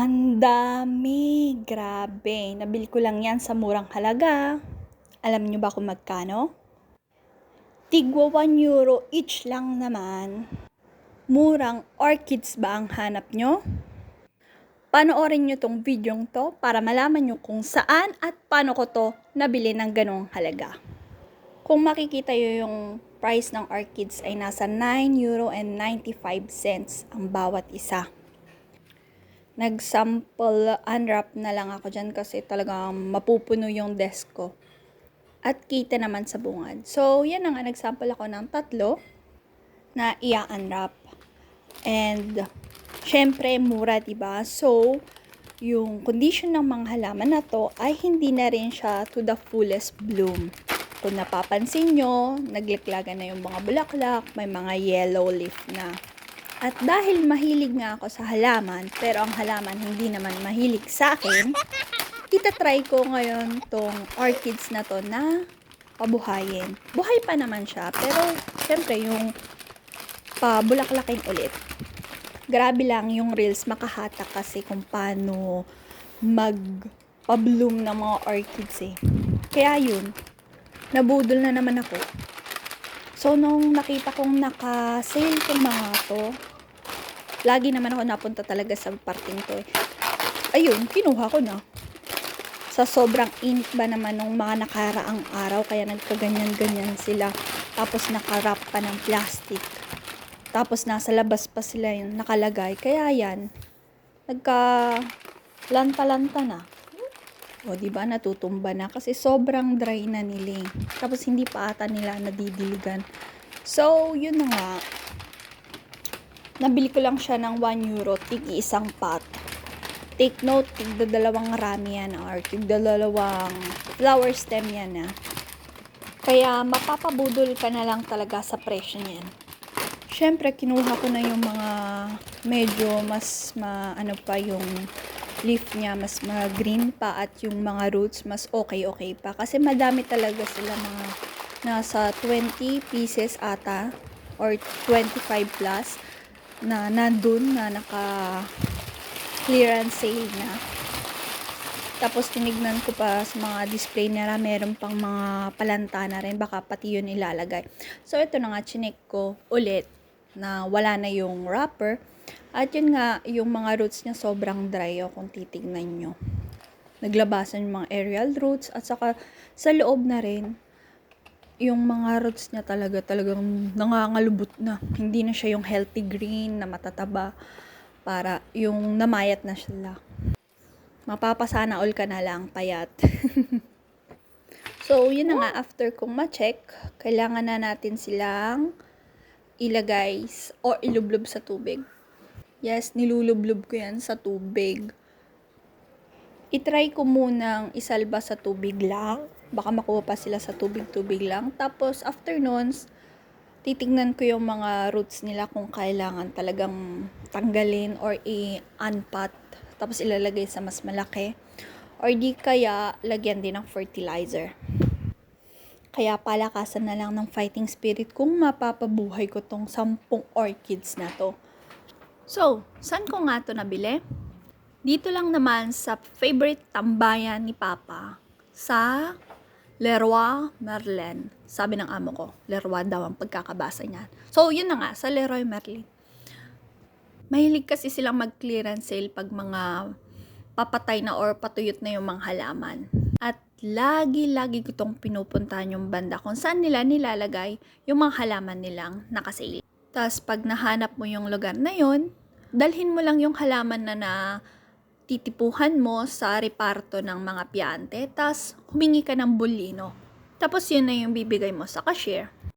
Ang dami, grabe. Nabili ko lang yan sa murang halaga. Alam nyo ba kung magkano? Tigwa 1 euro each lang naman. Murang orchids ba ang hanap nyo? Panoorin nyo tong videong to para malaman nyo kung saan at paano ko to nabili ng ganong halaga. Kung makikita nyo yung price ng orchids ay nasa 9 euro and 95 cents ang bawat isa. Nag-sample unwrap na lang ako dyan kasi talagang mapupuno yung desk ko. At kita naman sa bungad. So, yan na nga, nag-sample ako ng tatlo na i-unwrap. And, syempre, mura, diba? So, yung condition ng mga halaman na to ay hindi na rin siya to the fullest bloom. Kung napapansin nyo, nagliklagan na yung mga bulaklak, may mga yellow leaf na. At dahil mahilig nga ako sa halaman, pero ang halaman hindi naman mahilig sa akin, itatry ko ngayon tong orchids na to na pabuhayin. Buhay pa naman siya, pero syempre yung pabulaklakin ulit. Grabe lang yung reels makahatak kasi kung paano magpa-bloom ng mga orchids eh. Kaya yun, nabudol na naman ako. So, nung nakita kong naka-sale tong mga to, lagi naman ako napunta talaga sa parting to eh. Ayun, kinuha ko na. Sa sobrang init ba naman nung mga nakaraang araw, kaya nagkaganyan-ganyan sila. Tapos nakarap pa ng plastic. Tapos nasa labas pa sila yung nakalagay. Kaya yan, nagka lanta-lanta na. O, di ba natutumba na kasi sobrang dry na nila. eh. Tapos hindi pa ata nila nadidiligan. So, yun na nga. Nabili ko lang siya ng 1 euro, tigi isang pot. Take note, tigda dalawang rami yan or tigda dalawang flower stem yan ah. Kaya mapapabudol ka na lang talaga sa presyo niyan. Siyempre, kinuha ko na yung mga medyo mas ma, ano pa yung leaf niya, mas mga green pa at yung mga roots mas okay-okay pa. Kasi madami talaga sila mga nasa 20 pieces ata or 25 plus na nandun na naka clearance sale na. Tapos tinignan ko pa sa mga display nila, meron pang mga palanta na rin, baka pati yun ilalagay. So ito na nga, chinek ko ulit na wala na yung wrapper. At yun nga, yung mga roots niya sobrang dry o kung titignan nyo. Naglabasan yung mga aerial roots at saka sa loob na rin, yung mga roots niya talaga talagang nangangalubot na. Hindi na siya yung healthy green na matataba para yung namayat na sila. Mapapasana all ka na lang, payat. so, yun na nga, after kong ma-check, kailangan na natin silang ilagay or ilublob sa tubig. Yes, nilulublob ko yan sa tubig. Itry ko munang isalba sa tubig lang. Baka makuha pa sila sa tubig-tubig lang. Tapos, after nun, titignan ko yung mga roots nila kung kailangan talagang tanggalin or i-unpot. Tapos, ilalagay sa mas malaki. Or di kaya, lagyan din ng fertilizer. Kaya palakasan na lang ng fighting spirit kung mapapabuhay ko tong sampung orchids na to. So, saan ko nga to nabili? Dito lang naman sa favorite tambayan ni Papa sa Leroy Merlin. Sabi ng amo ko, Leroy daw ang pagkakabasa niya. So, yun na nga, sa Leroy Merlin. Mahilig kasi silang mag-clearance sale pag mga papatay na or patuyot na yung mga halaman. At lagi-lagi ko itong pinupuntahan yung banda kung saan nila nilalagay yung mga halaman nilang nakasale. Tapos pag nahanap mo yung lugar na yun, dalhin mo lang yung halaman na na titipuhan mo sa reparto ng mga piyante, tapos humingi ka ng bulino. Tapos yun na yung bibigay mo sa cashier.